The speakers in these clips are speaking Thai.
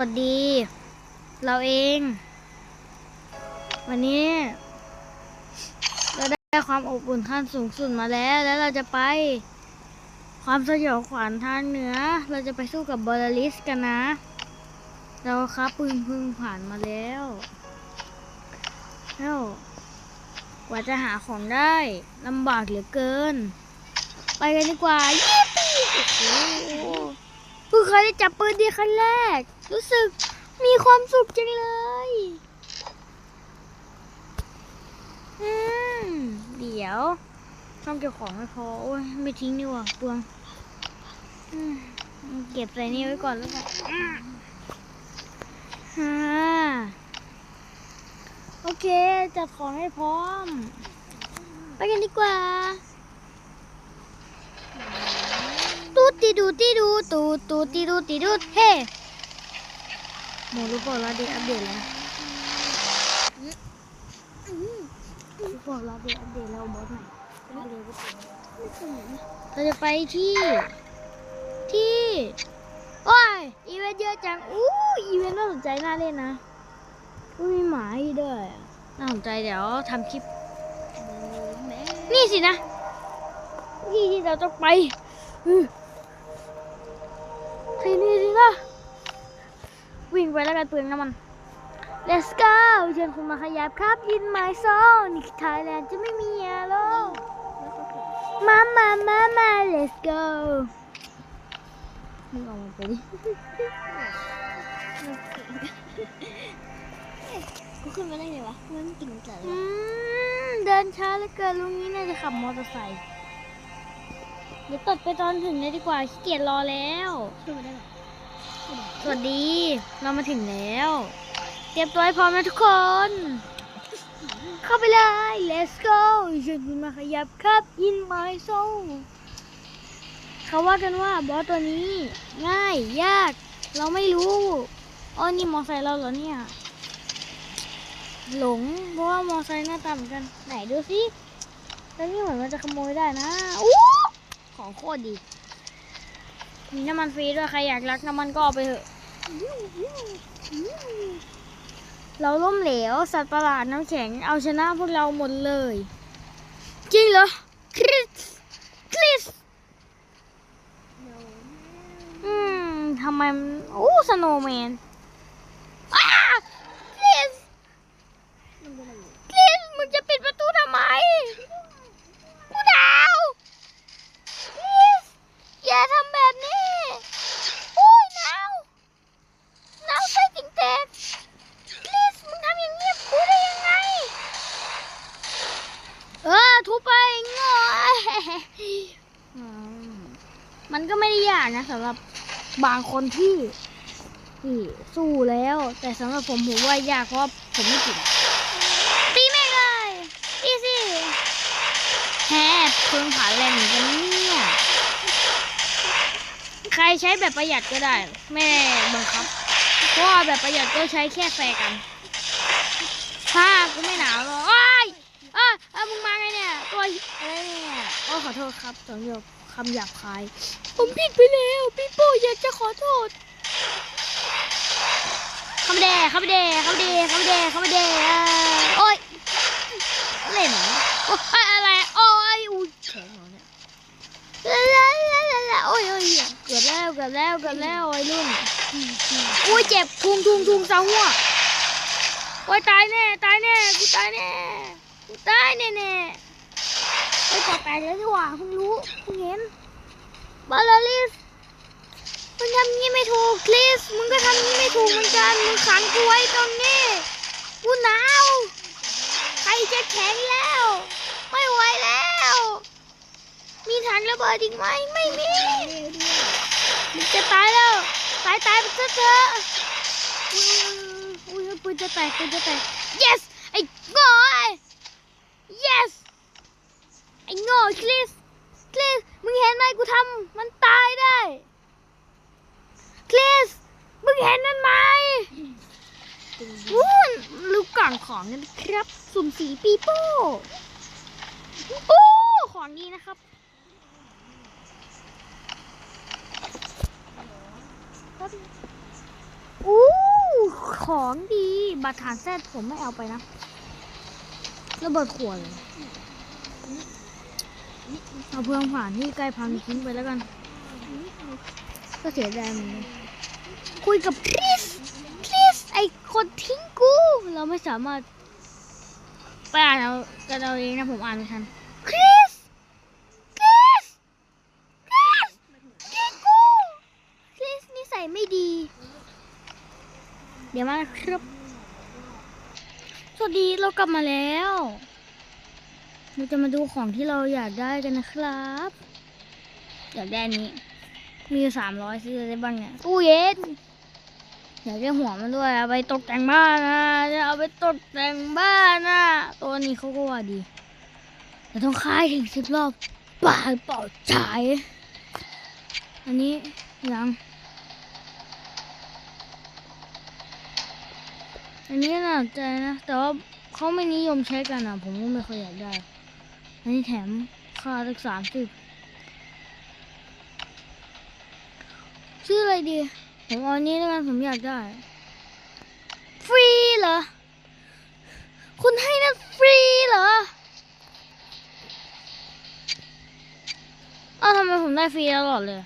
สวัสดี เราเอง วันนี้ เราได้ความอบอุ่นขั้นสูงสุดมาแล้ว แล้วเราจะไป ความสยองขวัญทางเหนือ เราจะไปสู้กับบอลลิสกันนะ เราครับพึ่งพึ่งผ่านมาแล้วแล้วกว่าจะหาของได้ลำบากเหลือเกิน ไปกันดีกว่าเย้ปีโอ้ เพิ่งเคยได้จับปืนดีครั้งแรก รู้สึกมีความสุขจังเลย อืม เดี๋ยวต้องเก็บของไม่พอ โอ้ย ไม่ทิ้งดีกว่าเปลืองอืมเก็บใส่นี่ไว้ก่อนแล้วกันฮ่าโอเค จัดของให้พร้อม ไปกันดีกว่า ตีดูตีดูตูตูตีดูตีดูเฮ้หมูรู้เปล่าเราได้อัปเดตแล้วรู้เปล่าเราได้อัปเดตแล้วบอสใหม่เลยก็เป็นเราจะไปที่ ที่โอ้ยอีเวนต์เยอะจังอู้อีเวนต์น่าสนใจน่าเล่นนะอุ้ยมีหมาอีกด้วยน่าสนใจเดี๋ยวทำคลิป นี่สินะ ที่ที่เราต้องไป อือทีนี้สินะวิ่งไปแล้วกันเปลืองน้ำมัน Let's go เชิญคุณมาขยับครับ in my soul นี่คือไทยแลนด์จะไม่มีอะไรมามามามา let's go มึงออกมาไปดิกูขึ้นมาได้ไงวะ มันกิ่งจัดเลอืยมเดินช้าเหลือเกินลุงนี้น่าจะขับมอเตอร์ไซค์ เดี๋ยวตัดไปตอนถึงเลยดีกว่าขี้เกียจรอแล้วขึ้นมาได้ไหมสวัสดี เรามาถึงแล้ว เตรียมตัวให้พร้อมนะทุกคน เข้าไปเลย let's go เชิญคุณมาขยับครับ in my soul เขาว่ากันว่าบอสตัวนี้ ง่ายยาก เราไม่รู้อ๋อนี่มอไซค์เราเหรอเนี่ย หลงเพราะว่ามอไซค์หน้าตาเหมือนกัน ไหนดูสิแล้วนี่เหมือนมันจะขโมยได้นะอู้ ของโคตรดี มีน้ำมันฟรีด้วย ใครอยากรักน้ำมันก็เอาไปเถอะ เราล้มเหลว สัตว์ประหลาดน้ำแข็ง เอาชนะพวกเราหมดเลย จริงเหรอ คริส คริสอืมทำไมมันโอ้ สโนว์แมนอ้าคริส มันเป็นอะไรอยู่ คริส มึงจะปิดประตูทำไม กูดาวคริส อย่าทำแบบนี้ โอ้ยหนาวหนาวใต้ติ่งแตกคริส มึงทำอย่างเงียบกูได้ยังไง เออ ทุบไปโง่อืมมันก็ไม่ได้ยากนะ สำหรับบางคนที่ที่สู้แล้ว แต่สำหรับผมผมว่ายากเพราะผมไม่กินตีแม่งเลยอีซี่แฮเพิ่งผ่านแรงเหมือนกันเนี่ย ใครใช้แบบประหยัดก็ได้ไม่บังคับ เพราะว่าแบบประหยัดก็ใช้แค่แฟร์กันถ้ากูไม่หนาวหรอกอ้ยเอ้ยเอ้ยมึงมาไงเนี่ยตัวอะไรเนี่ย โอ้ขอโทษครับสำหรับ คำหยาบคาย ผมผิดไปแล้วพี่โป้อยากจะขอโทษคำแดงคำแดงคำแดงคำแดงคำแดงโอ้ยเล่นอโอ้ยอะไรโอ้ยอุ้ยแข็งเหรอเนี่ยลาลาลาลาโอ้ยโอ้ยเกือบแล้วเกือบแล้วเกือบแล้วไอ้รุ่นอุ้ยเจ็บทุงทุงทุงเสาหัวโอ้ยตายแน่ตายแน่กูตายแน่กูตายแน่แน่ ไอ้ยปอดแตกแล้วดีกว่าเพิ่งรู้เพิ่งเห็นบาลาลิสมึงทำงี้ไม่ถูกคริสมึงก็ทำงี้ไม่ถูกเหมือนกันมึงขังกูไว้ตรงนี้กูหนาวใครจะแข็งแล้ว ไม่ไหวแล้ว มีถังระเบิดอีกไหมไม่มีมึงจะตายแล้วตายตายไปซะเถอะอุ้ยอุ้ยอุ้ยปืนจะแตกปืนจะแตก yes ไอ้โง่ไอ้ yes ไอ้โง่คริสคริสมึงเห็นไหมกูทำมันตายได้คริสมึงเห็นนั่นไหมวู้นลูกกล่องของกันครับ สุ่มสีปีโป้โอ้ของดีนะครับครับอู้ของดี บัตรฐานแซดผมไม่เอาไปนะระเบิดขวดเลย เอาเพื่องผ่านที่ใกล้พังทิ้งไปแล้วกัน ก็เสียดายเหมือนกันคุยกับคริสคริสไอคนทิ้งกู เราไม่สามารถไปอ่านเอากันเอาเองนะผมอ่านไม่ทันคริสคริสคริสทิ้งกูคริสนิสัยไม่ดี เดี๋ยวมานะครับ สวัสดีเรากลับมาแล้ว เราจะมาดูของที่เราอยากได้กันนะครับ อยากได้อันนี้ มีสามร้อยซื้ออะไรบ้างเนี่ยตู้เย็นอยากได้หัวมันด้วยเอาไปตกแต่งบ้านนะจะเอาไปตกแต่งบ้านนะตัวนี้เขาก็ว่าดีแต่ต้องคายถึงสิบรอบป่าเป่าจ่ายอันนี้ยังอันนี้น่าสนใจนะ แต่ว่าเขาไม่นิยมใช้กันอะ ผมก็ไม่ค่อยอยากได้ อันนี้แถมค่าสักสามสิบชื่ออะไรดี ผมเอาอันนี้แล้วกันผมอยากได้ ฟรีเหรอ คุณให้นั่นฟรีเหรอเอ้าทำไมผมได้ฟรีตลอดเลย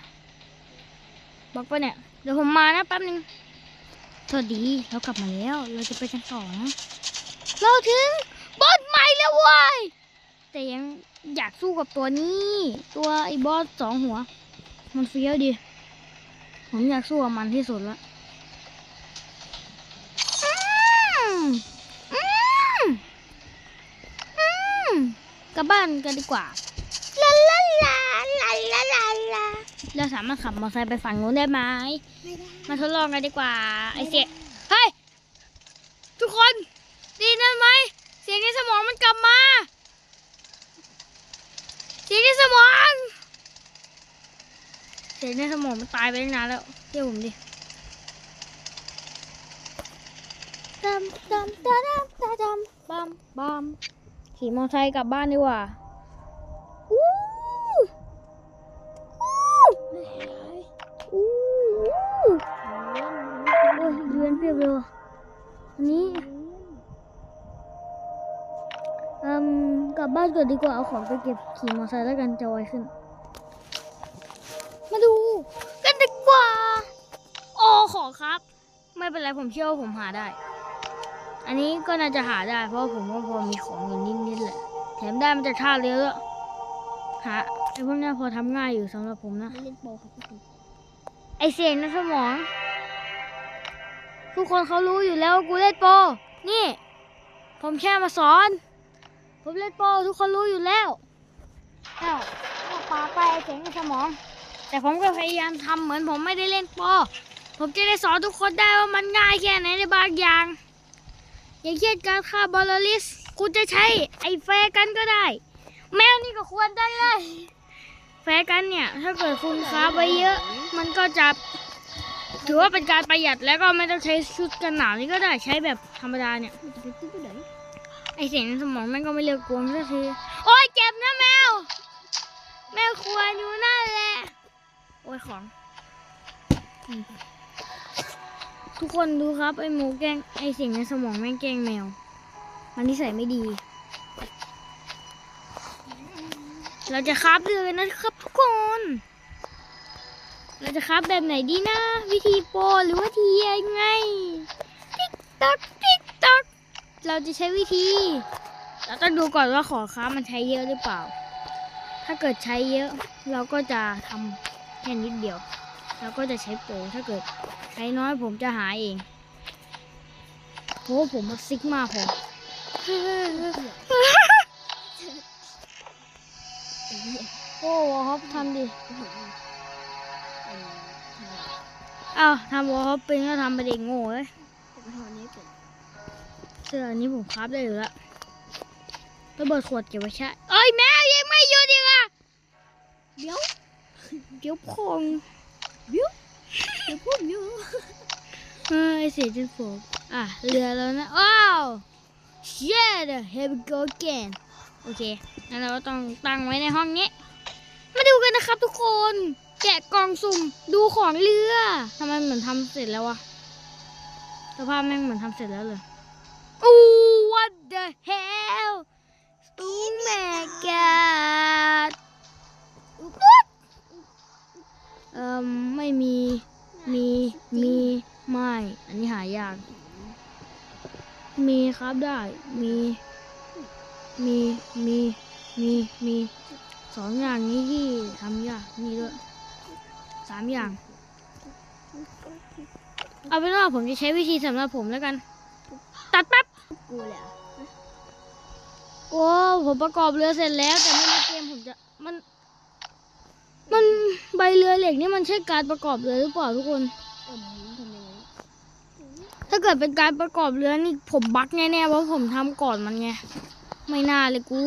บอกไปเนี่ย เดี๋ยวผมมานะแป๊บนึงสวัสดีเรากลับมาแล้ว เราจะไปกันต่อนะ เราถึงบอสใหม่แล้วเว้ย แต่ยังอยากสู้กับตัวนี้ ตัวไอ้บอสสองหัว มันเฟี้ยวดี ผมอยากสู้กับมันที่สุดละกลับบ้านกันดีกว่าลาลาลาลาลาลาลาเราสามารถขับมอเตอร์ไซค์ไปฝั่งนู้นได้ไหมไม่ได้มาทดลองกันดีกว่า ไอเสียเฮ้ย ทุกคนไดีนั่นไหม เสียงในสมองมันกลับมา สียงในสมองเสียงในสมองมันตายไปตั้งนานแล้วเชื่อผมดิดำดำดำดำดำบัมบัมขี่มอเตอร์ไซค์กลับบ้านดีกว่าอู้อู้อู้โอ้ยเดือนเพียบเลยว่ะอันนี้ อืมกลับบ้านก่อนดีกว่าเอาของไปเก็บขี่มอเตอร์ไซค์แล้วกันจะไวขึ้น มาดูกันดีกว่าโอ้ขอครับ ไม่เป็นไรผมเชื่อว่าผมหาได้ อันนี้ก็น่าจะหาได้ เพราะว่าผมก็พอมีของอยู่นิดๆแหละแถมได้มาจากท่าเรือด้วยหาไอ้พวกเนี้ยพอทำง่ายอยู่สำหรับผมนะไม่เล่นโปครับไอเสียงในสมอง ทุกคนเขารู้อยู่แล้วว่ากูเล่นโปรนี่ ผมแค่มาสอน ผมเล่นโปทุกคนรู้อยู่แล้วเอ้าปาไปเสียงในสมอง แต่ผมก็พยายามทำเหมือนผมไม่ได้เล่นโปผมจะได้สอนทุกคนได้ว่ามันง่ายแค่ไหนในบางอย่าง อย่างเช่นการฆ่าบอลลิสคุณจะใช้ไอ้แฟกันก็ได้ แมวนี่ก็ควรได้เลย แฟกันเนี่ย ถ้าเกิดคุณค้าไว้เยอะ มันก็จะถือว่าเป็นการประหยัดแล้วก็ไม่ต้องใช้ชุดกันหนาวนี่ก็ได้ใช้แบบธรรมดาเนี่ย ไอเสียงในสมองแม่งก็ไม่เลือกกวสักทีโอ้ยเจ็บนะแมว แมวควรอยู่นั่นแหละ โอ้ยของ ทุกคนดูครับไอหมูแกงไอเสียงในสมองแม่งแกงแมว มันนิสัยไม่ดี เราจะคราบเรือนะครับทุกคน เราจะคราบแบบไหนดีนะ วิธีโปรหรือว่าทียังไง ติ๊กต๊อก เราจะใช้วิธี เราต้องดูก่อนว่าขอค้ามันใช้เยอะหรือเปล่า ถ้าเกิดใช้เยอะ เราก็จะทำแค่นิดเดียว เราก็จะใช้โปรถ้าเกิดใช้น้อยผมจะหาเองเพราะว่าผมมาซิกมาผมไอ้เหี้ยโอ้วอฮอปทำดิเอ้าวทำวอลฮอปเป็นก็ทำไปเด็กโง่เลย สื้ออันนี้ผมคราบได้อยู่แล้วระเบิดขวดเก็บไว้ใช้เอ้ยแม่ยังไม่หยุดอีกอะเดี๋ยว เดี๋ยวพงเดี๋ยวเดี๋ยวพูดอยู่เฮ้ยเสียจนผมอะเรือแล้วนะว้าว shit here we go again โอเคงั้นเราก็ต้องตั้งไว้ในห้องนี้ มาดูกันนะครับทุกคน แกะกล่องสุ่มดูของเรือทำไมเหมือนทำเสร็จแล้ววะสภาพแม่งเหมือนทำเสร็จแล้วเลย อู้ what the hell oh my god เอ่อไม่มี มี มี ไม่ อันนี้หายาก มีครับได้ มี มี มี มี มีสองอย่างนี้ที่ทำยาก นี่ด้วยสามอย่าง เอาเป็นว่าผมจะใช้วิธีสำหรับผมแล้วกัน กูเลยอะโอ้ผมประกอบเรือเสร็จแล้ว แต่ไม่ในเกมผมจะมัน มันใบเรือเหล็กนี่มันใช่การประกอบเรือหรือเปล่าทุกคนเออมึงทำยังไงถ้าเกิดเป็นการประกอบเรือนี่ผมบั๊กแน่ๆเพราะผมทำก่อนมันไงไม่น่าเลยกู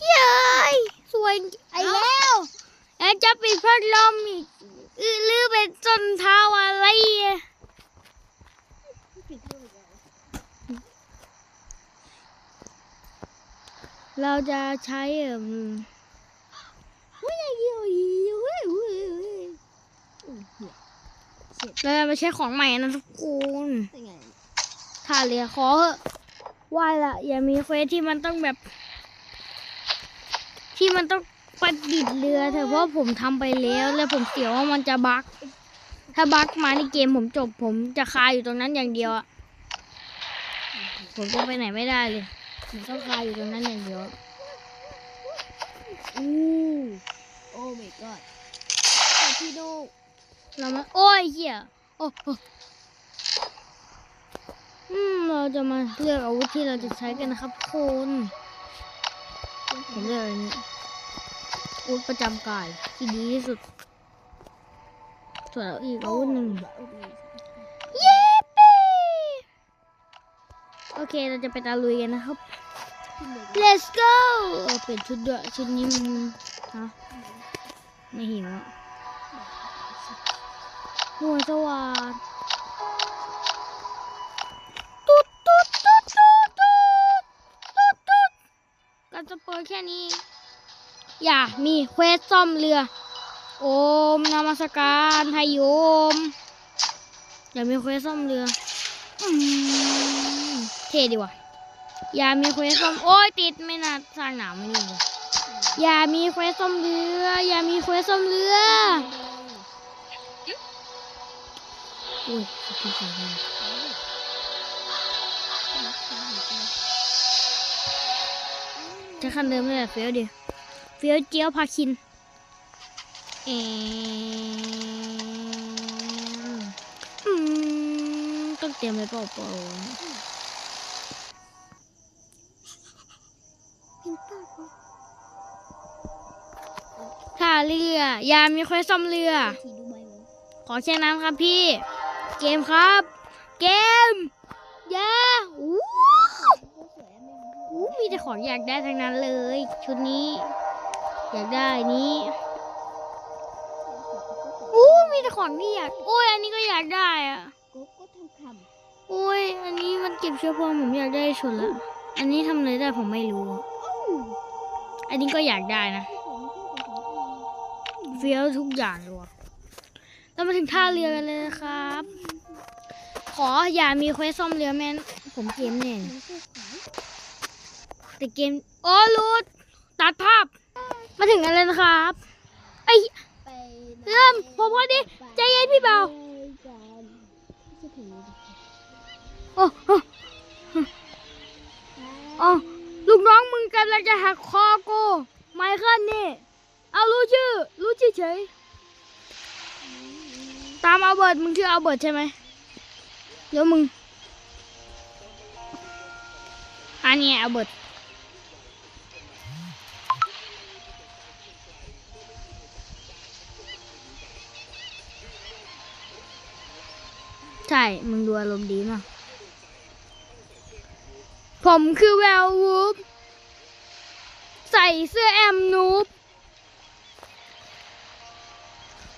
เย้ยสวยไอ้แล้วแล้วจะปิดพัดลมอีกอื้อลือเป็นส้นเท้าอะไรอะ ผิดเรื่องอีกแล้ว เราจะใช้เอ่มเฮ้ยเฮ้ยเฮ้ยเฮ้ยเฮ้ยโอ้เหี้ยเสร็จเราจะไปใช้ของใหม่นะทุกคนได้ไงท่าเรือขอเหอะไหว่าละอย่ามีเควสที่มันต้องแบบ ที่มันต้องประดิษฐ์เรือเถอะเพราะผมทำไปแล้ว แล้วผมเสียวว่ามันจะบั๊กถ้าบั๊กมาในเกมผมจบ ผมจะคาอยู่ตรงนั้นอย่างเดียวอะผมจะไปไหนไม่ได้เลย ผมต้องคาอยู่ตรงนั้นอย่างเดียวอู้โอ้ my god แต่พี่โดเรามาโอ้ยเหี้ยโอ้โอ้อืมเราจะมาเลือกอาวุธที่เราจะใช้กันนะครับทุกคนผมเลือกอันนี้อาวุธประจำกายที่ดีที่สุดส่วนอีกอาวุธหนึ่ง โอเคเราจะไปตะลุยกันนะครับ let's go เออเปลี่ยนชุดด้วยชุดนี้มันฮะไม่หิวอะหัวสว่างตุ๊ดตุ๊ดตุ๊ดตุ๊ดตุ๊ดตุ๊ดตุ๊ดการจะเปิดแค่นี้ อย่ามีเควสซ่อมเรือ โอมนามัสการไทยโยม อย่ามีเควสซ่อมเรืออืมเท่ดีว่ะอย่ามีเควสซอมโอ้ยติดไม่น่าสร้างหนามไม่ดีเลยอย่ามีเควสซอมเรืออย่ามีเควสซอมเรืออุ้ยขอบคุณสายจะคันเดิมเลยเฟี้ยวดิเฟี้ยวเจียวพาคินเอมอืมต้องเตรียมไว้เปล่าเเรืออย่ามีเควสซ่อมเรือทีดูใบมันขอแค่นั้นครับพี่ เกมครับ เกมยาอู้ก็สวยอะไม่มีอู้มีแต่ของอยากได้ทั้งนั้นเลย ชุดนี้ อยากได้นี้อู้มีแต่ของที่อยากโอ้ยอันนี้ก็อยากได้อะก็ก็ทำคโอ้ยอันนี้มันเก็บเชื้อเพลิงผมอยากได้ชุดละอันนี้ทำอะไรได้ผมไม่รู้ำอันนี้ก็อยากได้นะ เฟี้ยวทุกอย่างเลยว่ะเรามาถึงท่าเรือกันเลยนะครับ ขออย่ามีเควสซ่อมเรือแม่นผมเกมแน่นก็ขายแต่เกม โอ้รูดตัดภาพ มาถึงกันเลยนะครับไอเริ่มผมพอดีใจเย็นพี่เบาโอ้โอ้ลูกน้องมึงกำลังจะหักคอกูไมเคิลนี่ เอารู้ชื่อ รู้ชื่อเฉย ตามเอาเบิร์ดมึงชื่อเอาเบิร์ดใช่ไหมเดี๋ยวมึง อันนี้เอาเบิร์ดใช่ มึงดูอารมณ์ดีมาก ผมคือแวววูฟใส่เสื้อแอมนูบ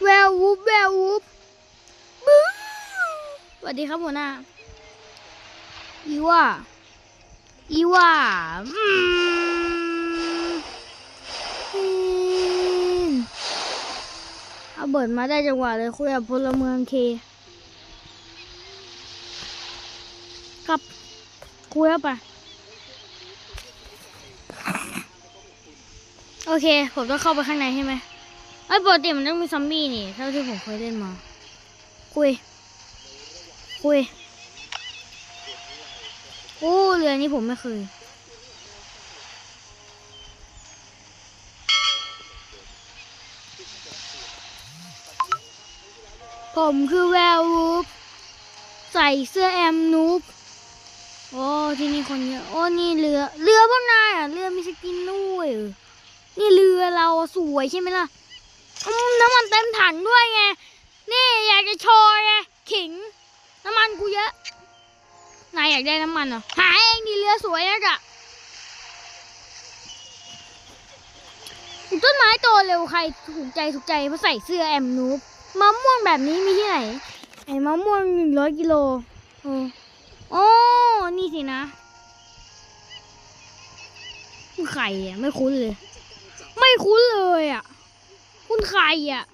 แวววูฟแวววูฟบู๊สวัสดีครับหัวหน้าอีว่าอีว่าอืมอืมเอาเบิดมาได้จังหวะเลยคุยกับพลเมืองเคกับคุยไปโอเค ผมต้องเข้าไปข้างในใช่ไหม ไอ้ยปกติมันต้องมีซอมบี้นี่เท่าที่ผมเคยเล่นมา คุย คุยโอ้เรือนี้ผมไม่เคยผมคือแวร์วูฟใส่เสื้อแอมนูบโอ้ที่นี่คนเยอะโอ้นี่เรือ เรือพวกนายอะเรือมีสกินด้วยนี่เรือเราสวยใช่ไหมล่ะ น้ำมันเต็มถังด้วยไง นี่อยากจะโชว์ไงขิง น้ำมันกูเยอะ นายอยากได้น้ำมันเหรอ หาเองดิเรือสวยนะจ๊ะต้นไม้โตเร็วใครถูกใจถูกใจเพราะใส่เสื้อแอมนูบมะม่วงแบบนี้มีที่ไหน ไอ้มะม่วงหนึ่งร้อยกิโลโอ้โอนี่สินะไข่อะไม่คุ้นเลย ไม่คุ้นเลยอะ คุณไข่อะ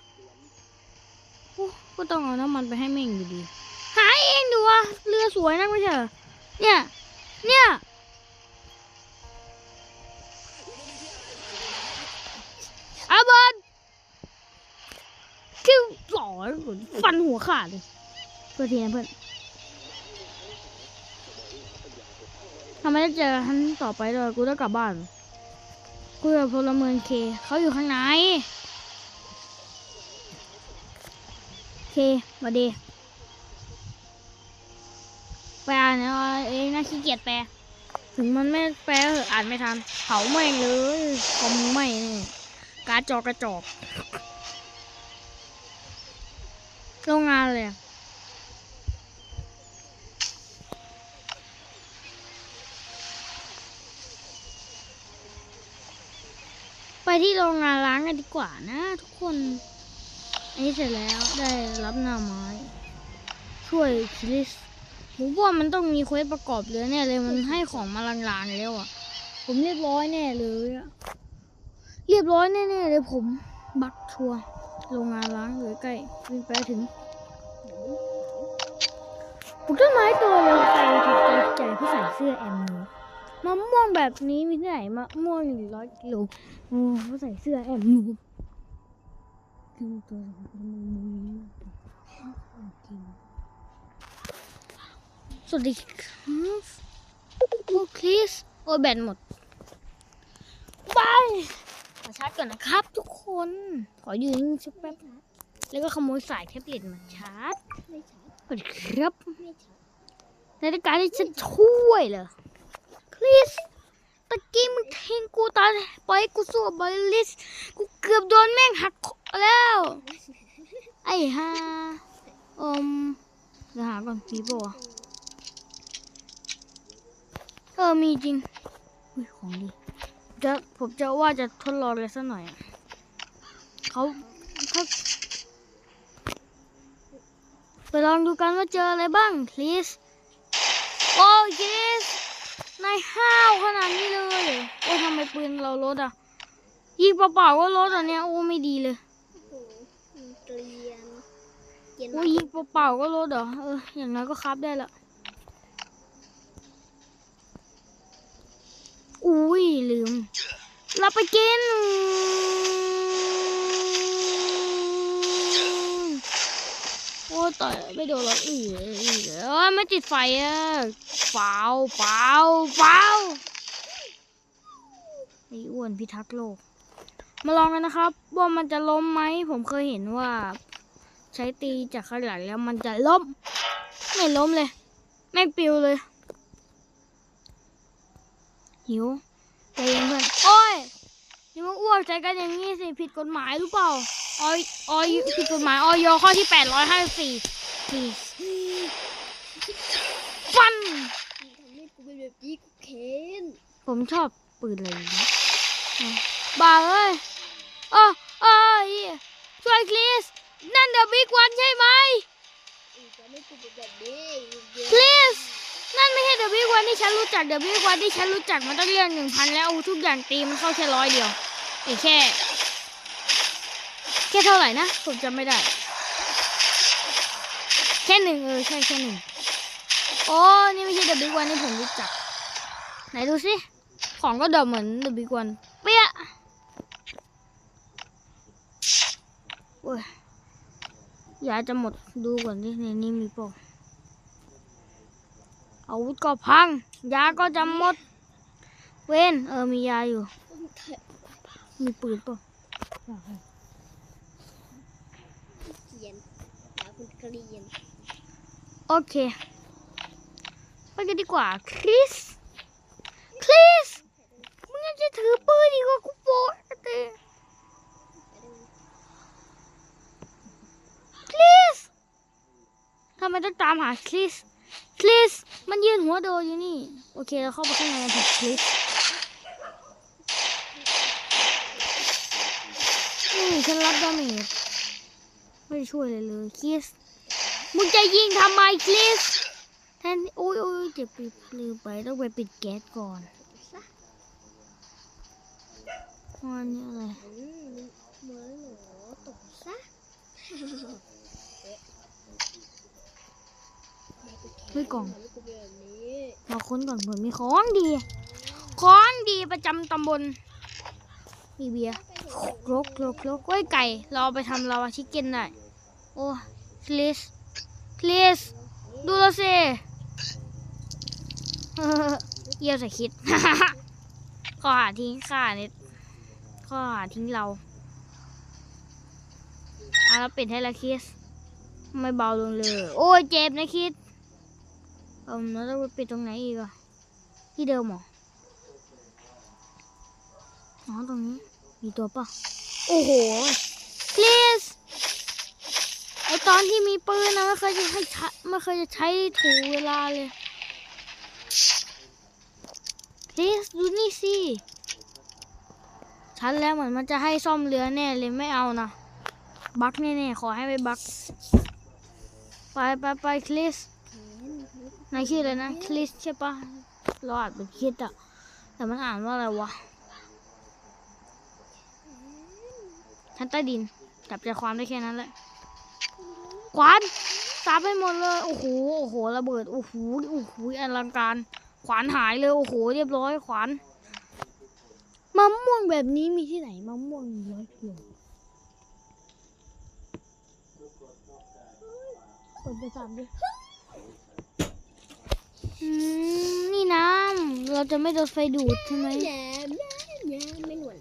ก็ต้องเอาน้ำมันไปให้แม่งอยู่ดี หาเองดูวะเรือสวยนักไม่ใช่เหรอเนี่ย เนี่ยอาเบิร์ดคือหล่อฟันหัวขาดเลยเพื่อทีนเพื่อนทำไมต้เจอทันต่อไปเลยกูต้องกลับบ้านกูกับพลเมืองเค เขาอยู่ข้างใน เคสวัสดีแปลเนี่ยเองนะขี้เกียจแปลถึงมันไม่แปลอ่านไม่ทันเผาแม่งเลยคอมไม่นี่การจอกระจอกโรงงานเลยไปที่โรงงานล้างกันดีกว่านะทุกคน อันนี้เสร็จแล้วได้รับหน้าไม้ ช่วยคริสผมว่ามันต้องมีเควสประกอบเรือแน่เลยมันให้ของมาลางๆแล้วอะ ผมเรียบร้อยแน่เลยอะเรียบร้อยแน่ๆเลยผม บักชัวร์โรงงานล้างเลยใกล้วิ่งไปถึงปลูกต้นไม้ตัวเร็วใจถูกใจถูกใจผู้ใส่เสื้อแอมนูมะม่วงแบบนี้มีที่ไหนมะม่วงหนึ่งร้อยกิโลโอ้ผู้ใส่เสื้อแอมนู กินตัวสองคนมือกินสวัสดีครับโอ้คริสโอแบตหมดบายขอชาร์จก่อนนะครับทุกคน ขอยืนสักแป๊บแล้วก็ขโมยสายแท็บเล็ตมาชาร์จไม่ช่สวัสดีครับใช่ในการที่ฉันช่วยเหรอคริส ตะกี้มึงทิ้งกูตายปล่อยให้กูสู้กับบอลลิส กูเกือบโดนแม่งหักคอแล้ว ไอ้ห่าอมเดี๋ยวหาก่อนมีปะวะเออมีจริงอุ้ยของดีจะผมจะว่าจะทดลองเลยสักหน่อยอะเขาเขาไปลองดูกันว่าเจออะไรบ้างคริสโอ้ยคริส นายห้าวขนาดนี้เลยเหรอโอ้ยทำไมปืนเราลดอะยิงเปล่าๆก็ลดอะเนี่ยโอ้ไม่ดีเลยโอ้โหมันเกลียนเกลียนโอ้ยยิงเปล่าๆก็ลดเหรอเอออย่างน้อยก็ครับได้ละอุ้ยลืมเราไปกิน โอ้ต่อยไม่โดนหรอกอีเอีเอ้ยไม่ติดไฟอะเปล่าเปล่าเปล่าไอ้อ้วนพิทักษ์โลก มาลองกันนะครับ ว่ามันจะล้มไหมผมเคยเห็นว่า ใช้ตีจากข้างหลังแล้วมันจะล้ม ไม่ล้มเลยแม่ปิวเลย หิวใจเย็นเพื่อนโอ้ยอย่ามาอ้วกใจกันอย่างนี้สิผิดกฎหมายหรือเปล่า ออยออยผิดกฎหมายออยข้อที่แปดร้อยห้าสี่สี่ฟันทำให้กูเป็นแบบนี้กูเค้นผมชอบปืนเลยนะอะบ้าเอ้ยเอ้อเอ้ยช่วยคลิส นั่นเดอะบิ๊กวันใช่ไหมอีกทำให้กูเป็นแบบนี้เยคลิส นั่นไม่ใช่เดอะบิ๊กวันที่ฉันรู้จัก เดอะบิ๊กวันที่ฉันรู้จักมันต้องเรียนหนึ่งพันแล้วเอาทุกอย่างตีมันเข้าแค่ร้อยเดียวไอ้แค่ แค่เท่าไหร่นะ ผมจำไม่ได้ แค่หนึ่งเออ ใช่แค่หนึ่งโอ้นี่ไม่ใช่เดอะบิ๊กวันที่ผมรู้จัก ไหนดูสิ ของก็เดิมเหมือนเดอะบิ๊กวันเปี้ยะโอ้ยยาจะหมดดูก่อนที่ในนี้มีปล่าอาวุธก็พัง ยาก็จะหมด เว้น เออมียาอยู่ มีปืนปล่า เขียน หาคุณกรีนโอเค ไปกันดีกว่า คริส คริส มึงยังจะถือปืนอีกว่ากูโปะเตะคริสทำไมต้องตามหาคริส คริส มันยืนหัวโดอยู่นี่ โอเคเราเข้าไปข้างในกันเถอะคริสนี่ฉันรับดาเมจไม่ช่วยเลยเลยคริส มึงจะยิงทำไมคริสแทนโอ้ยโอ้ยเจ็บปิดลืมไปต้องไปปิดแก๊สก่อนซะวันนี้อะไรอืมเหมือนหนูตกซะเฮ้ยกล่องทำให้กูเป็นแบบนี้มาค้นก่อนเผื่อมีของดี ของดีประจำตำบล มีเบียร์ครกครกครกไว้ยไก่ เราเอาไปทำลาวาชิคเก้นได้ โอ้คลิส คลิสดูเราสิเยี่ยวใส่คิด ข้อหาทิ้งข้าเนี่ยข้อหาทิ้งเราอะเราปิดให้ละคิส ไม่เบาลงเลย โอ้ยเจ็บนะคิดเออแล้วเราไปปิดตรงไหนอีกอะที่เดิมหรออ๋อตรงนี้มีตัวปะโอ้โห please ตอนที่มีปืนนะไม่เคยจะให้ใช้ไม่เคยจะใช้ถูเวลาเลย please ดูนี่สิชันแล้วเหมือนมันจะให้ซ่อมเรือแน่เลยไม่เอานะ บักแน่ๆขอให้ไปบัก ไปไปไปคลิสนายชื่ออะไรนะคลิสใช่ปะเราอ่านเป็นคิดอะแต่มันอ่านว่าอะไรวะชั้นใต้ดินจับใจความได้แค่นั้นแหละ ขวานสาบไปหมดเลย โอ้โห โอ้โห ระเบิด โอ้โห โอ้โหอลังการ ขวานหายเลย โอ้โห เรียบร้อยขวานมะม่วงแบบนี้มีที่ไหนมะม่วงร้อยกิโลเปิดไปสามดิอืมนี่น้ำ เราจะไม่โดนไฟดูดใช่ไหมแย่แย่แย่ไม่หนวล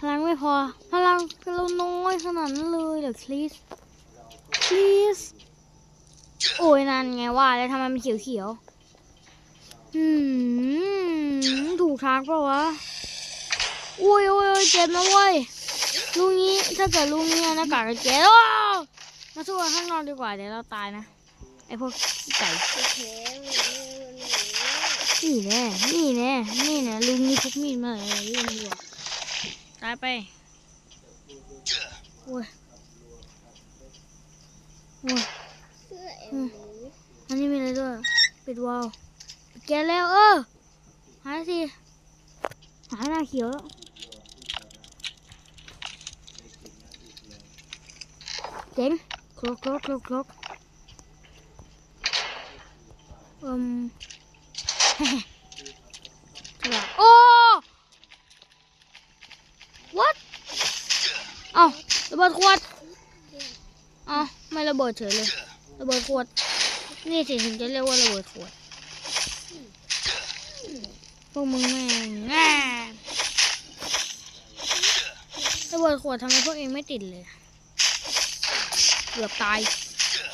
พลังไม่พอ พลังเราน้อยขนาดนั้นเลยเหรอคลิส คลิสโอ้ยนั่นไงว่าแล้วทำไมมันเขียวเขียวๆอืมถูกทางเปล่าวะโอ้ยโอ้ยโอ้ยเจ็บนะเว้ยลุงนี้ถ้าเกิดลุงนี้หน้ากากกันเจ็บโอ้มาสู้กันข้างนอกดีกว่าเดี๋ยวเราตายนะไอพวกไก่นี่แน่นี่แน่นี่แน่ลุงนี่พกมีดมาเลยเรื่องดีกว่าตายไปโอ้ย อันนี้มีอะไรด้วย ปิดวาล์วแกแล้วเออ หายสิ หายหน้าเขียวแล้วเจ๋งครกครกครกครกอืมโอ้ what เอ้าระเบิดขวด ไม่ระเบิดเฉยเลยระเบิดขวด นี่สิถึงจะเรียกว่าระเบิดขวดพวกมึงแม่งแง่ระเบิดขวดทำไมพวกเองไม่ติดเลยเกือบตาย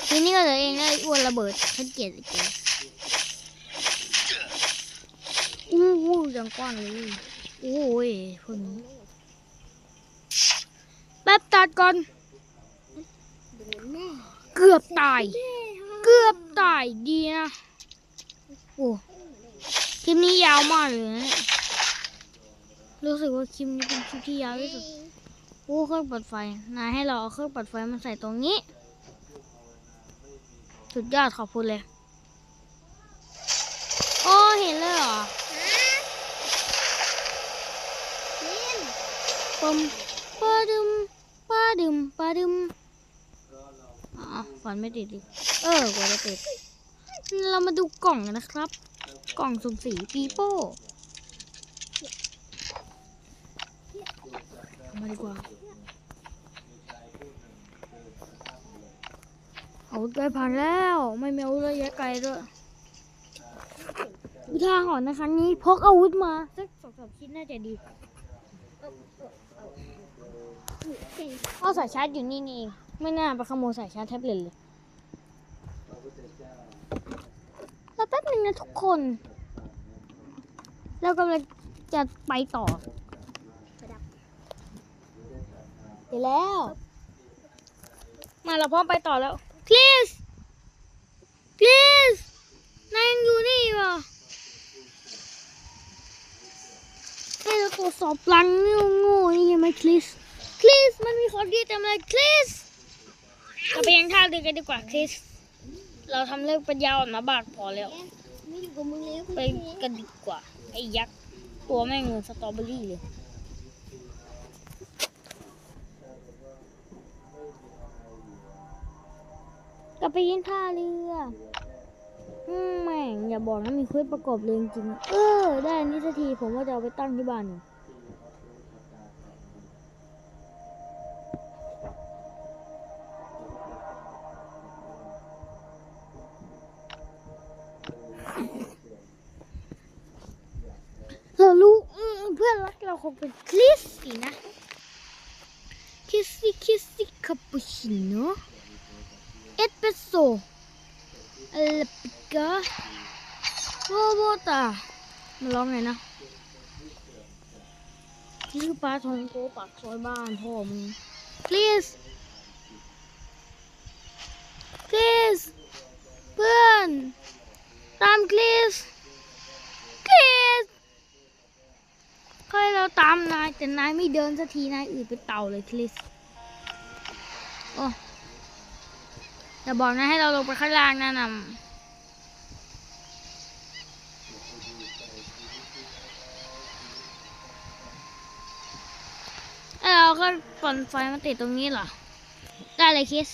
ทีนี้ก็เหลือเองได้อ้วนระเบิดฉันเกลียดไอ้แกอู้หูยังกว้างเลยโอ้ยพวกนี้แป๊บตัดก่อน เกือบตาย เกือบตายดีนะโอ้คลิปนี้ยาวมากเลยนะเนี่ยรู้สึกว่าคลิปนี้เป็นคลิปที่ยาวที่สุดโอ้เครื่องปัดไฟนายให้เราเอาเครื่องปัดไฟมาใส่ตรงนี้ สุดยอดขอบคุณเลย โอ้เห็นเลยเหรอลินปมปาดึมปาดึมปาดึม อ๋อฝันไม่ติดดิเออกว่าจะติดเรามาดูกล่องกันนะครับ กล่องสุ่มสีปีโป้มาดีกว่าเอาไกลผ่านแล้วไม่มีอาวุธระยะไกลด้วยอุทาหรณ์นะคะนี้พกอาวุธมาสักสองสามชิ้นน่าจะดีเก่งเอาสายชาร์จอยู่นี่นี่เองไม่น่าไปขโมยสายชาร์จแท็บเล็ตเลยแล้วแป๊บนึงนะทุกคนเรากำลังจะไปต่อเดี๋ยวแล้ว มาเราพร้อมไปต่อแล้ว please please นายยังอยู่นี่เหรอให้เราตรวจสอบปลังนี่โง่นี่ยังไหม please please มันมีของดีเต็มเลย please เราไปยังท่าเรือกันดีกว่า please เราทำเรื่องปัญญาอ่อนมาบากพอแล้วไม่อยู่กับมึงแล้ว ไปกันดีกว่า ไอ้ยักษ์ ตัวแม่งเหมือนสตรอเบอรี่เลยกลับไปยินท่าเรืออืมแม่งอย่าบอกนะมีคลิปประกอบเลยจริงๆเออ ได้อันนี้สักทีผมว่าจะเอาไปตั้งที่บ้านอยู่ ตามาร้องไงนะที่คือปลาทองโกปากซอยบ้านพ่อมึง please please เพื่อนตาม please please เคยเราตามนาย แต่นายไม่เดินสักทีนายอืดเป็นเต่าเลย please โอ้อย่าบอกนะให้เราลงไปข้างล่างนะนำ ก็ปล่อนไฟมาติดตรงนี้เหรอ ได้เลยคิส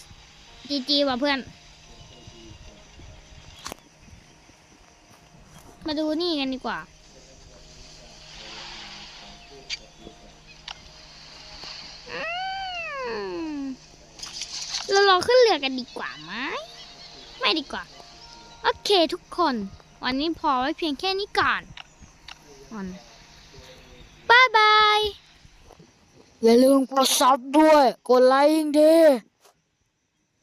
จีจีว่ะเพื่อน มาดูนี่กันดีกว่า เราลองขึ้นเรือกันดีกว่าไหม ไม่ดีกว่า โอเคทุกคน วันนี้พอไว้เพียงแค่นี้ก่อนก่อนบายบาย อย่าลืมกดซับด้วย กดไลค์ยิ่งดี